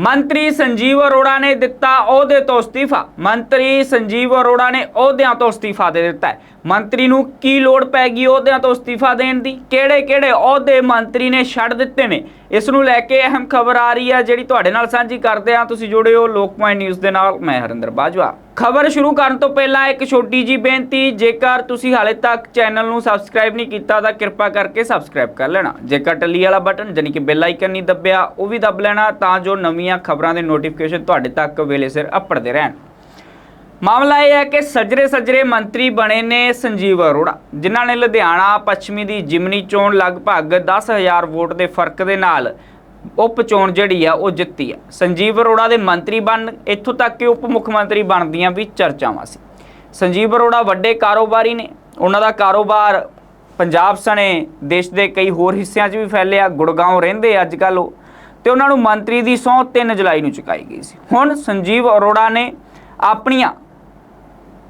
ਮੰਤਰੀ ਸੰਜੀਵ ਅਰੋੜਾ ਨੇ ਦਿੱਤਾ ਅਹੁਦੇ ਤੋਂ ਅਸਤੀਫਾ। ਮੰਤਰੀ ਸੰਜੀਵ ਅਰੋੜਾ ਨੇ ਅਹੁਦਿਆਂ ਤੋਂ ਅਸਤੀਫਾ ਦੇ ਦਿੱਤਾ ਹੈ। ਮੰਤਰੀ ਨੂੰ ਕੀ ਲੋੜ ਪੈ ਗਈ ਅਹੁਦਿਆਂ ਤੋਂ ਅਸਤੀਫਾ ਦੇਣ ਦੀ? ਕਿਹੜੇ ਕਿਹੜੇ ਅਹੁਦੇ ਮੰਤਰੀ ਨੇ ਛੱਡ ਦਿੱਤੇ ਨੇ? ਇਸ ਨੂੰ ਲੈ ਕੇ ਅਹਿਮ ਖਬਰ ਆ ਰਹੀ ਹੈ, ਜਿਹੜੀ ਤੁਹਾਡੇ ਨਾਲ ਸਾਂਝੀ ਕਰਦੇ ਹਾਂ। ਤੁਸੀਂ ਜੁੜੇ ਹੋ ਲੋਕਮਾਨ ਨਿਊਜ਼ ਦੇ ਨਾਲ। ਮੈਂ ਹਰਿੰਦਰ ਬਾਜਵਾ। ਖਬਰ ਸ਼ੁਰੂ ਕਰਨ ਤੋਂ ਪਹਿਲਾਂ ਇੱਕ ਛੋਟੀ ਜੀ ਬੇਨਤੀ, ਜੇਕਰ ਤੁਸੀਂ ਹਾਲੇ ਤੱਕ ਚੈਨਲ ਨੂੰ ਸਬਸਕ੍ਰਾਈਬ ਨਹੀਂ ਕੀਤਾ, ਤਾਂ ਕਿਰਪਾ ਕਰਕੇ ਸਬਸਕ੍ਰਾਈਬ ਕਰ ਲੈਣਾ। ਜੇਕਰ ਟੱਲੀ ਵਾਲਾ ਬਟਨ ਜਾਨੀ ਕਿ ਬੈਲ ਆਈਕਨ ਨਹੀਂ ਦੱਬਿਆ, ਉਹ ਵੀ ਦੱਬ ਲੈਣਾ, ਤਾਂ ਜੋ ਨਵੀਆਂ ਖਬਰਾਂ ਦੇ ਨੋਟੀਫਿਕੇਸ਼ਨ ਤੁਹਾਡੇ ਤੱਕ ਵੇਲੇ ਸਿਰ ਅੱਪੜਦੇ ਰਹਿਣ। ਮਾਮਲਾ ਇਹ ਹੈ ਕਿ ਸਜਰੇ ਸਜਰੇ ਮੰਤਰੀ ਬਣੇ ਨੇ ਸੰਜੀਵ ਅਰੋੜਾ, ਜਿਨ੍ਹਾਂ ਨੇ ਲੁਧਿਆਣਾ ਪੱਛਮੀ ਦੀ ਜਿਮਨੀ ਚੋਣ ਲਗਭਗ 10000 ਵੋਟ ਦੇ ਫ਼ਰਕ ਦੇ ਨਾਲ ਉਪ ਚੋਣ ਜਿਹੜੀ ਆ ਉਹ ਜਿੱਤੀ ਆ। ਸੰਜੀਵ ਅਰੋੜਾ ਦੇ ਮੰਤਰੀ ਬਣ, ਇੱਥੋਂ ਤੱਕ ਕਿ ਉਪ ਮੁੱਖ ਮੰਤਰੀ ਬਣਦੀਆਂ ਵੀ ਚਰਚਾਵਾਂ ਸੀ। ਸੰਜੀਵ ਅਰੋੜਾ ਵੱਡੇ ਕਾਰੋਬਾਰੀ ਨੇ, ਉਹਨਾਂ ਦਾ ਕਾਰੋਬਾਰ ਪੰਜਾਬ ਸਣੇ ਦੇਸ਼ ਦੇ ਕਈ ਹੋਰ ਹਿੱਸਿਆਂ 'ਚ ਵੀ ਫੈਲਿਆ ਗੁੜਗਾਉਂ ਰਹਿੰਦੇ ਅੱਜ ਕੱਲ੍ਹ ਉਹ, ਤੇ ਉਹਨਾਂ ਨੂੰ ਮੰਤਰੀ ਦੀ ਸਹੁੰ 3 ਜੁਲਾਈ ਨੂੰ ਚੁਕਾਈ ਗਈ ਸੀ। ਹੁਣ ਸੰਜੀਵ ਅਰੋੜਾ ਨੇ ਆਪਣੀਆਂ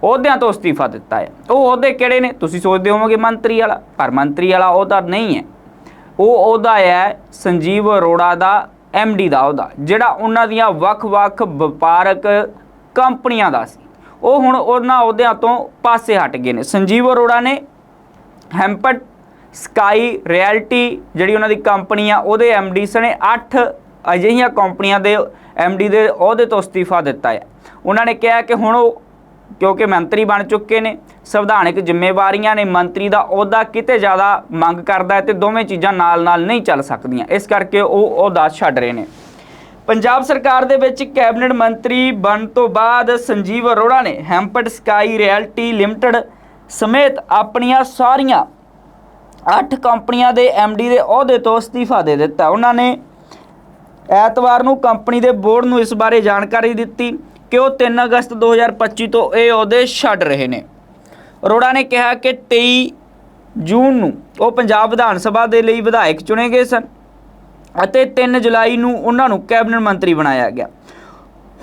ਅਹੁਦਿਆਂ ਤੋਂ ਅਸਤੀਫਾ ਦਿੱਤਾ ਹੈ। ਉਹ ਅਹੁਦੇ ਕਿਹੜੇ ਨੇ? ਤੁਸੀਂ ਸੋਚਦੇ ਹੋਵੋਗੇ ਮੰਤਰੀ ਵਾਲਾ। ਪਰ ਮੰਤਰੀ ਵਾਲਾ ਅਹੁਦਾ ਨਹੀਂ ਹੈ। ਉਹ ਅਹੁਦਾ ਹੈ ਸੰਜੀਵ ਅਰੋੜਾ ਦਾ ਡੀ ਦਾ ਅਹੁਦਾ ਜਿਹੜਾ ਉਹਨਾਂ ਦੀਆਂ ਵੱਖ-ਵੱਖ ਵਪਾਰਕ ਕੰਪਨੀਆਂ ਦਾ ਸੀ। ਉਹ ਹੁਣ ਉਹਨਾਂ ਅਹੁਦਿਆਂ ਤੋਂ ਪਾਸੇ ਹਟ ਗਏ ਨੇ। ਸੰਜੀਵ ਅਰੋੜਾ ਨੇ ਹੈਂਪਟ, ਸਕਾਈ ਰਿਐਲਿਟੀ ਜਿਹੜੀ ਉਹਨਾਂ ਦੀ ਕੰਪਨੀ ਆ, ਉਹਦੇ ਡੀ ਸਣੇ 8 ਅਜਿਹੀਆਂ ਕੰਪਨੀਆਂ ਦੇ ਡੀ ਦੇ ਅਹੁਦੇ ਤੋਂ ਅਸਤੀਫਾ ਦਿੱਤਾ ਹੈ। ਉਹਨਾਂ ਨੇ ਕਿਹਾ ਕਿ ਹੁਣ ਉਹ ਕਿਉਂਕਿ ਮੰਤਰੀ ਬਣ ਚੁੱਕੇ ਨੇ, ਸੰਵਿਧਾਨਕ ਜ਼ਿੰਮੇਵਾਰੀਆਂ ਨੇ, ਮੰਤਰੀ ਦਾ ਅਹੁਦਾ ਕਿਤੇ ਜ਼ਿਆਦਾ ਮੰਗ ਕਰਦਾ ਹੈ ਤੇ ਦੋਵੇਂ ਚੀਜ਼ਾਂ ਨਾਲ-ਨਾਲ ਨਹੀਂ ਚੱਲ ਸਕਦੀਆਂ। ਇਸ ਕਰਕੇ ਉਹ ਅਹੁਦਾ ਛੱਡ ਰਹੇ ਨੇ। ਪੰਜਾਬ ਸਰਕਾਰ ਦੇ ਵਿੱਚ ਕੈਬਨਿਟ ਮੰਤਰੀ ਬਣ ਤੋਂ ਬਾਅਦ ਸੰਜੀਵ ਅਰੋੜਾ ਨੇ ਹੈਂਪਡ ਸਕਾਈ ਰਿਐਲਿਟੀ ਲਿਮਟਿਡ ਸਮੇਤ ਆਪਣੀਆਂ ਸਾਰੀਆਂ 8 ਕੰਪਨੀਆਂ ਦੇ ਡੀ ਦੇ ਅਹੁਦੇ ਤੋਂ ਅਸਤੀਫਾ ਦੇ ਦਿੱਤਾ। ਉਹਨਾਂ ਨੇ ਐਤਵਾਰ ਨੂੰ ਕੰਪਨੀ ਦੇ ਬੋਰਡ ਨੂੰ ਇਸ ਬਾਰੇ ਜਾਣਕਾਰੀ ਦਿੱਤੀ। ਕਿ ਉਹ 3 ਅਗਸਤ 2025 ਤੋਂ ਇਹ ਅਹੁਦੇ ਛੱਡ ਰਹੇ ਨੇ। ਅਰੋੜਾ ਨੇ ਕਿਹਾ ਕਿ 23 ਜੂਨ ਨੂੰ ਉਹ ਪੰਜਾਬ ਵਿਧਾਨ ਸਭਾ ਦੇ ਲਈ ਵਿਧਾਇਕ ਚੁਣੇ ਗਏ ਸਨ ਅਤੇ 3 ਜੁਲਾਈ ਨੂੰ ਉਹਨਾਂ ਨੂੰ ਕੈਬਨਿਟ ਮੰਤਰੀ ਬਣਾਇਆ ਗਿਆ।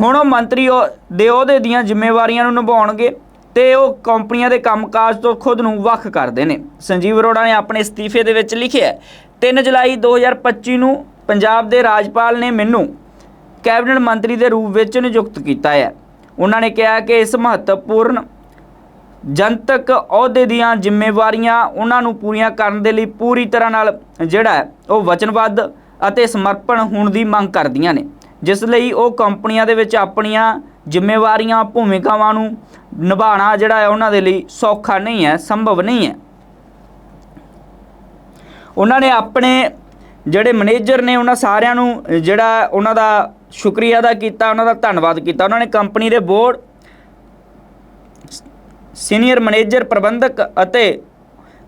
ਹੁਣ ਉਹ ਮੰਤਰੀ ਉਹ- ਦੇ ਅਹੁਦੇ ਦੀਆਂ ਜ਼ਿੰਮੇਵਾਰੀਆਂ ਨੂੰ ਨਿਭਾਉਣਗੇ ਤੇ ਉਹ ਕੰਪਨੀਆਂ ਦੇ ਕੰਮਕਾਜ ਤੋਂ ਖੁਦ ਨੂੰ ਵੱਖ ਕਰਦੇ ਨੇ। ਸੰਜੀਵ ਅਰੋੜਾ ਨੇ ਆਪਣੇ ਅਸਤੀਫੇ ਦੇ ਵਿੱਚ ਲਿਖਿਆ ਹੈ, 3 ਜੁਲਾਈ 2025 ਨੂੰ ਪੰਜਾਬ ਦੇ ਰਾਜਪਾਲ ਨੇ ਮੈਨੂੰ ਕੈਬਨਿਟ ਮੰਤਰੀ ਦੇ ਰੂਪ ਵਿੱਚ ਨਿਯੁਕਤ ਕੀਤਾ ਹੈ। ਉਹਨਾਂ ਨੇ ਕਿਹਾ ਕਿ ਇਸ ਮਹੱਤਵਪੂਰਨ ਜਨਤਕ ਅਹੁਦੇ ਦੀਆਂ ਜ਼ਿੰਮੇਵਾਰੀਆਂ ਉਹਨਾਂ ਨੂੰ ਪੂਰੀਆਂ ਕਰਨ ਦੇ ਲਈ ਪੂਰੀ ਤਰ੍ਹਾਂ ਨਾਲ ਜਿਹੜਾ ਉਹ ਵਚਨਬੱਧ ਅਤੇ ਸਮਰਪਣ ਹੋਣ ਦੀ ਮੰਗ ਕਰਦੀਆਂ ਨੇ, ਜਿਸ ਲਈ ਉਹ ਕੰਪਨੀਆਂ ਦੇ ਵਿੱਚ ਆਪਣੀਆਂ ਜ਼ਿੰਮੇਵਾਰੀਆਂ, ਭੂਮਿਕਾਵਾਂ ਨੂੰ ਨਿਭਾਉਣਾ ਜਿਹੜਾ ਹੈ ਉਹਨਾਂ ਦੇ ਲਈ ਸੌਖਾ ਨਹੀਂ ਹੈ, ਸੰਭਵ ਨਹੀਂ ਹੈ। ਉਹਨਾਂ ਨੇ ਆਪਣੇ ਜਿਹੜੇ ਮੈਨੇਜਰ ਨੇ, ਉਹਨਾਂ ਸਾਰਿਆਂ ਨੂੰ ਜਿਹੜਾ ਉਹਨਾਂ ਦਾ ਸ਼ੁਕਰੀਆ ਅਦਾ ਕੀਤਾ, ਉਹਨਾਂ ਦਾ ਧੰਨਵਾਦ ਕੀਤਾ। ਉਹਨਾਂ ਨੇ ਕੰਪਨੀ ਦੇ ਬੋਰਡ, ਸੀਨੀਅਰ ਮੈਨੇਜਰ, ਪ੍ਰਬੰਧਕ ਅਤੇ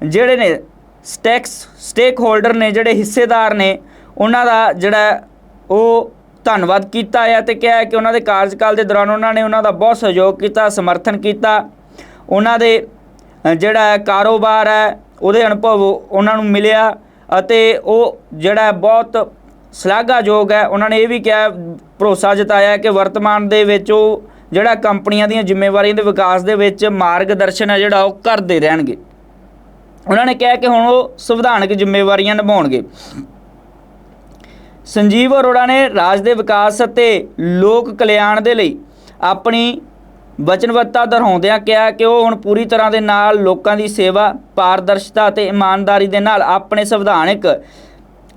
ਜਿਹੜੇ ਨੇ ਸਟੈਕਸ ਸਟੇਕ ਹੋਲਡਰ ਨੇ, ਜਿਹੜੇ ਹਿੱਸੇਦਾਰ ਨੇ, ਉਹਨਾਂ ਦਾ ਜਿਹੜਾ ਉਹ ਧੰਨਵਾਦ ਕੀਤਾ ਹੈ ਤੇ ਕਿਹਾ ਕਿ ਉਹਨਾਂ ਦੇ ਕਾਰਜਕਾਲ ਦੇ ਦੌਰਾਨ ਉਹਨਾਂ ਨੇ ਉਹਨਾਂ ਦਾ ਬਹੁਤ ਸਹਿਯੋਗ ਕੀਤਾ, ਸਮਰਥਨ ਕੀਤਾ। ਉਹਨਾਂ ਦੇ ਜਿਹੜਾ ਕਾਰੋਬਾਰ ਹੈ, ਉਹਦੇ ਅਨੁਭਵ ਉਹਨਾਂ ਨੂੰ ਮਿਲਿਆ ਅਤੇ ਉਹ ਜਿਹੜਾ ਬਹੁਤ ਸ਼ਲਾਘਾਯੋਗ ਹੈ। ਉਹਨਾਂ ਨੇ ਇਹ ਵੀ ਕਿਹਾ, ਭਰੋਸਾ ਜਤਾਇਆ ਕਿ ਵਰਤਮਾਨ ਦੇ ਵਿੱਚ ਉਹ ਜਿਹੜਾ ਕੰਪਨੀਆਂ ਦੀਆਂ ਜ਼ਿੰਮੇਵਾਰੀਆਂ ਦੇ ਵਿਕਾਸ ਦੇ ਵਿੱਚ ਮਾਰਗਦਰਸ਼ਨ ਹੈ, ਜਿਹੜਾ ਉਹ ਕਰਦੇ ਰਹਿਣਗੇ। ਉਹਨਾਂ ਨੇ ਕਿਹਾ ਕਿ ਹੁਣ ਉਹ ਸੰਵਿਧਾਨਕ ਜ਼ਿੰਮੇਵਾਰੀਆਂ ਨਿਭਾਉਣਗੇ। ਸੰਜੀਵ ਅਰੋੜਾ ਨੇ ਰਾਜ ਦੇ ਵਿਕਾਸ ਅਤੇ ਲੋਕ ਕਲਿਆਣ ਦੇ ਲਈ ਆਪਣੀ ਵਚਨਬੱਧਤਾ ਦੁਹਰਾਉਂਦਿਆਂ ਕਿਹਾ ਕਿ ਉਹ ਹੁਣ ਪੂਰੀ ਤਰ੍ਹਾਂ ਦੇ ਨਾਲ ਲੋਕਾਂ ਦੀ ਸੇਵਾ, ਪਾਰਦਰਸ਼ਤਾ ਅਤੇ ਇਮਾਨਦਾਰੀ ਦੇ ਨਾਲ ਆਪਣੇ ਸੰਵਿਧਾਨਕ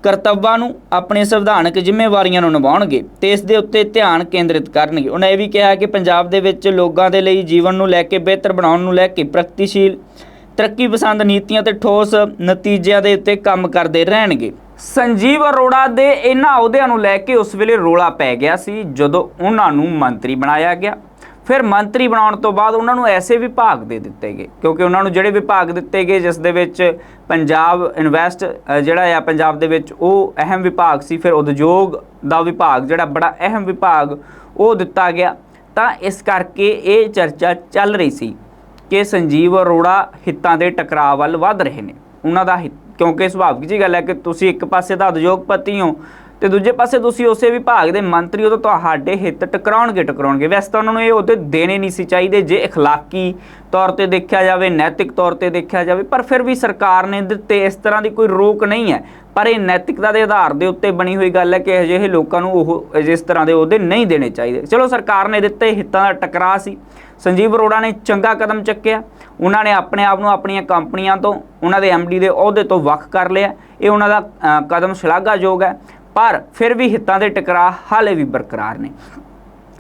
ਕਰਤੱਵਾਂ ਨੂੰ ਆਪਣੇ ਸੰਵਿਧਾਨਕ ਜ਼ਿੰਮੇਵਾਰੀਆਂ ਨੂੰ ਨਿਭਾਉਣਗੇ ਤੇ ਇਸ ਦੇ ਉੱਤੇ ਧਿਆਨ ਕੇਂਦਰਿਤ ਕਰਨਗੇ। ਉਹਨਾਂ ਇਹ ਵੀ ਕਿਹਾ ਕਿ ਪੰਜਾਬ ਦੇ ਵਿੱਚ ਲੋਕਾਂ ਦੇ ਲਈ ਜੀਵਨ ਨੂੰ ਲੈ ਕੇ ਬਿਹਤਰ ਬਣਾਉਣ ਨੂੰ ਲੈ ਕੇ ਪ੍ਰਗਤੀਸ਼ੀਲ, ਤਰੱਕੀ ਪਸੰਦ ਨੀਤੀਆਂ ਤੇ ਠੋਸ ਨਤੀਜਿਆਂ ਦੇ ਉੱਤੇ ਕੰਮ ਕਰਦੇ ਰਹਿਣਗੇ। ਸੰਜੀਵ ਅਰੋੜਾ ਦੇ ਇਹਨਾਂ ਅਹੁਦਿਆਂ ਨੂੰ ਲੈ ਕੇ ਉਸ ਵੇਲੇ ਰੋਲਾ ਪੈ ਗਿਆ ਸੀ ਜਦੋਂ ਉਹਨਾਂ ਨੂੰ ਮੰਤਰੀ ਬਣਾਇਆ ਗਿਆ। ਫਿਰ ਮੰਤਰੀ ਬਣਾਉਣ ਤੋਂ ਬਾਅਦ ਉਹਨਾਂ ਨੂੰ ਐਸੇ ਵਿਭਾਗ ਦੇ ਦਿੱਤੇ ਗਏ, ਕਿਉਂਕਿ ਉਹਨਾਂ ਨੂੰ ਜਿਹੜੇ ਵਿਭਾਗ ਦਿੱਤੇ ਗਏ, ਜਿਸ ਦੇ ਵਿੱਚ ਪੰਜਾਬ ਇਨਵੈਸਟ ਜਿਹੜਾ ਆ ਪੰਜਾਬ ਦੇ ਵਿੱਚ ਉਹ ਅਹਿਮ ਵਿਭਾਗ ਸੀ, ਫਿਰ ਉਦਯੋਗ ਦਾ ਵਿਭਾਗ ਜਿਹੜਾ ਬੜਾ ਅਹਿਮ ਵਿਭਾਗ ਉਹ ਦਿੱਤਾ ਗਿਆ। ਤਾਂ ਇਸ ਕਰਕੇ ਇਹ ਚਰਚਾ ਚੱਲ ਰਹੀ ਸੀ ਕਿ ਸੰਜੀਵ ਅਰੋੜਾ ਹਿੱਤਾਂ ਦੇ ਟਕਰਾਅ ਵੱਲ ਵੱਧ ਰਹੇ ਨੇ। ਉਹਨਾਂ ਦਾ ਹਿੱਤ, ਕਿਉਂਕਿ ਸੁਭਾਵਿਕ ਜੀ ਗੱਲ ਹੈ ਕਿ ਤੁਸੀਂ ਇੱਕ ਪਾਸੇ ਦਾ ਉਦਯੋਗਪਤੀ ਹੋ ਤੇ ਦੂਜੇ ਪਾਸੇ ਤੁਸੀਂ ਉਸੇ ਵਿਭਾਗ ਦੇ ਮੰਤਰੀ ਹੋ ਤਾਂ ਤੁਹਾਡੇ ਹਿੱਤ ਟਕਰਾਉਣਗੇ ਟਕਰਾਉਣਗੇ ਵੈਸੇ ਤਾਂ ਉਹਨਾਂ ਨੂੰ ਇਹ ਉਹਦੇ ਦੇਣੇ ਨਹੀਂ ਸੀ ਚਾਹੀਦੇ ਜੇ اخلاقی ਤੌਰ ਤੇ ਦੇਖਿਆ ਜਾਵੇ ਨੈਤਿਕ ਤੌਰ ਤੇ ਦੇਖਿਆ ਜਾਵੇ ਪਰ ਫਿਰ ਵੀ ਸਰਕਾਰ ਨੇ ਦਿੱਤੇ ਇਸ ਤਰ੍ਹਾਂ ਦੀ ਕੋਈ ਰੋਕ ਨਹੀਂ ਹੈ ਪਰ ਇਹ ਨੈਤਿਕਤਾ ਦੇ ਆਧਾਰ ਦੇ ਉੱਤੇ ਬਣੀ ਹੋਈ ਗੱਲ ਹੈ ਕਿ ਅਜਿਹੇ ਲੋਕਾਂ ਨੂੰ ਉਹ ਜਿਸ ਤਰ੍ਹਾਂ ਦੇ ਅਹੁਦੇ ਨਹੀਂ ਦੇਣੇ ਚਾਹੀਦੇ ਚਲੋ ਸਰਕਾਰ ਨੇ ਦਿੱਤੇ ਹਿੱਤਾਂ ਦਾ ਟਕਰਾਅ ਸੀ ਸੰਜੀਵ ਅਰੋੜਾ ਨੇ ਚੰਗਾ ਕਦਮ ਚੱਕਿਆ ਉਹਨਾਂ ਨੇ ਆਪਣੇ ਆਪ ਨੂੰ ਆਪਣੀਆਂ ਕੰਪਨੀਆਂ ਤੋਂ ਉਹਨਾਂ ਦੇ ਡੀ ਦੇ ਅਹੁਦੇ ਤੋਂ ਵੱਖ ਕਰ ਲਿਆ ਇਹ ਉਹਨਾਂ ਦਾ ਅ, ਕਦਮ ਸ਼ਲਾਘਾਯੋਗ ਹੈ ਪਰ ਫਿਰ ਵੀ ਹਿੱਤਾਂ ਦੇ ਟਕਰਾਅ ਹਾਲੇ ਵੀ ਬਰਕਰਾਰ ਨੇ।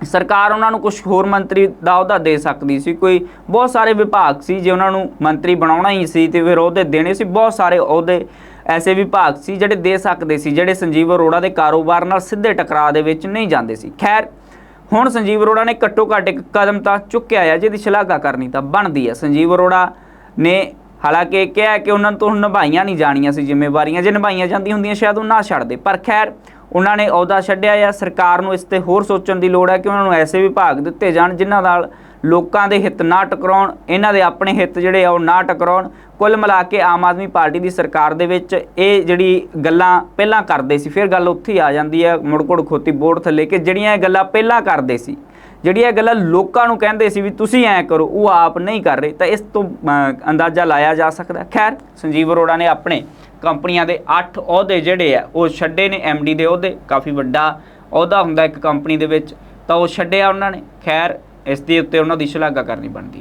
ਸਰਕਾਰ ਉਹਨਾਂ ਨੂੰ ਕੁਝ ਹੋਰ ਮੰਤਰੀ ਦਾ ਅਹੁਦਾ ਦੇ ਸਕਦੀ ਸੀ। ਕੋਈ ਬਹੁਤ ਸਾਰੇ ਵਿਭਾਗ ਸੀ ਜੇ ਉਹਨਾਂ ਨੂੰ ਮੰਤਰੀ ਬਣਾਉਣਾ ਹੀ ਸੀ ਤੇ ਫਿਰ ਉਹਦੇ ਦੇਣੇ ਸੀ। ਬਹੁਤ ਸਾਰੇ ਅਹੁਦੇ ਐਸੇ ਵਿਭਾਗ ਸੀ ਜਿਹੜੇ ਦੇ ਸਕਦੇ ਸੀ, ਜਿਹੜੇ ਸੰਜੀਵ ਅਰੋੜਾ ਦੇ ਕਾਰੋਬਾਰ ਨਾਲ ਸਿੱਧੇ ਟਕਰਾਅ ਦੇ ਵਿੱਚ ਨਹੀਂ ਜਾਂਦੇ ਸੀ। ਖੈਰ, ਹੁਣ ਸੰਜੀਵ ਅਰੋੜਾ ਨੇ ਘੱਟੋ ਘੱਟ ਇੱਕ ਕਦਮ ਤਾਂ ਚੁੱਕਿਆ ਹੈ ਜਿਹਦੀ ਸ਼ਲਾਘਾ ਕਰਨੀ ਤਾਂ ਬਣਦੀ ਹੈ ਸੰਜੀਵ ਅਰੋੜਾ ਨੇ ਹਾਲਾਂਕਿ ਇਹ ਕਿਹਾ ਕਿ ਉਹਨਾਂ ਤੋਂ ਨਿਭਾਈਆਂ ਨਹੀਂ ਜਾਣੀਆਂ ਸੀ ਜ਼ਿੰਮੇਵਾਰੀਆਂ। ਜੇ ਨਿਭਾਈਆਂ ਜਾਂਦੀਆਂ ਹੁੰਦੀਆਂ, ਸ਼ਾਇਦ ਉਹ ਨਾ ਛੱਡਦੇ। ਪਰ ਖੈਰ, ਉਹਨਾਂ ਨੇ ਅਹੁਦਾ ਛੱਡਿਆ ਜਾਂ ਸਰਕਾਰ ਨੂੰ ਇਸ ਤੇ ਹੋਰ ਸੋਚਣ ਦੀ ਲੋੜ ਹੈ ਕਿ ਉਹਨਾਂ ਨੂੰ ਐਸੇ ਵਿਭਾਗ ਦਿੱਤੇ ਜਾਣ ਜਿਨ੍ਹਾਂ ਨਾਲ ਲੋਕਾਂ ਦੇ ਹਿੱਤ ਨਾ ਟਕਰਾਉਣ, ਇਹਨਾਂ ਦੇ ਆਪਣੇ ਹਿੱਤ ਜਿਹੜੇ ਆ ਉਹ ਨਾ ਟਕਰਾਉਣ। ਕੁੱਲ ਮਿਲਾ ਕੇ ਆਮ ਆਦਮੀ ਪਾਰਟੀ ਦੀ ਸਰਕਾਰ ਦੇ ਵਿੱਚ ਇਹ ਜਿਹੜੀ ਗੱਲਾਂ ਪਹਿਲਾਂ ਕਰਦੇ ਸੀ, ਫਿਰ ਗੱਲ ਉੱਥੇ ਹੀ ਆ ਜਾਂਦੀ ਹੈ। ਮੁੜਕੁੜ ਖੋਤੀ ਬੋਰਡ ਥੱਲੇ ਕਿ ਜਿਹੜੀਆਂ ਇਹ ਗੱਲਾਂ ਪਹਿਲਾਂ ਕਰਦੇ ਸੀ ਜਿਹੜੀਆਂ ਗੱਲਾਂ ਲੋਕਾਂ ਨੂੰ ਕਹਿੰਦੇ ਸੀ ਵੀ ਤੁਸੀਂ ਐਂ ਕਰੋ, ਉਹ ਆਪ ਨਹੀਂ ਕਰ ਰਹੇ, ਤਾਂ ਇਸ ਤੋਂ ਅੰਦਾਜ਼ਾ ਲਾਇਆ ਜਾ ਸਕਦਾ। ਖੈਰ, ਸੰਜੀਵ ਅਰੋੜਾ ਨੇ ਆਪਣੇ ਕੰਪਨੀਆਂ ਦੇ 8 ਅਹੁਦੇ ਜਿਹੜੇ ਆ, ਉਹ ਛੱਡੇ ਨੇ ਡੀ ਦੇ ਅਹੁਦੇ, ਕਾਫੀ ਵੱਡਾ ਅਹੁਦਾ ਹੁੰਦਾ ਇੱਕ ਕੰਪਨੀ ਦੇ ਵਿੱਚ, ਤਾਂ ਉਹ ਛੱਡਿਆ ਉਹਨਾਂ ਨੇ। ਖੈਰ, ਇਸ ਦੇ ਉੱਤੇ ਉਹਨਾਂ ਦੀ ਸ਼ਲਾਘਾ ਕਰਨੀ ਬਣਦੀ ਹੈ।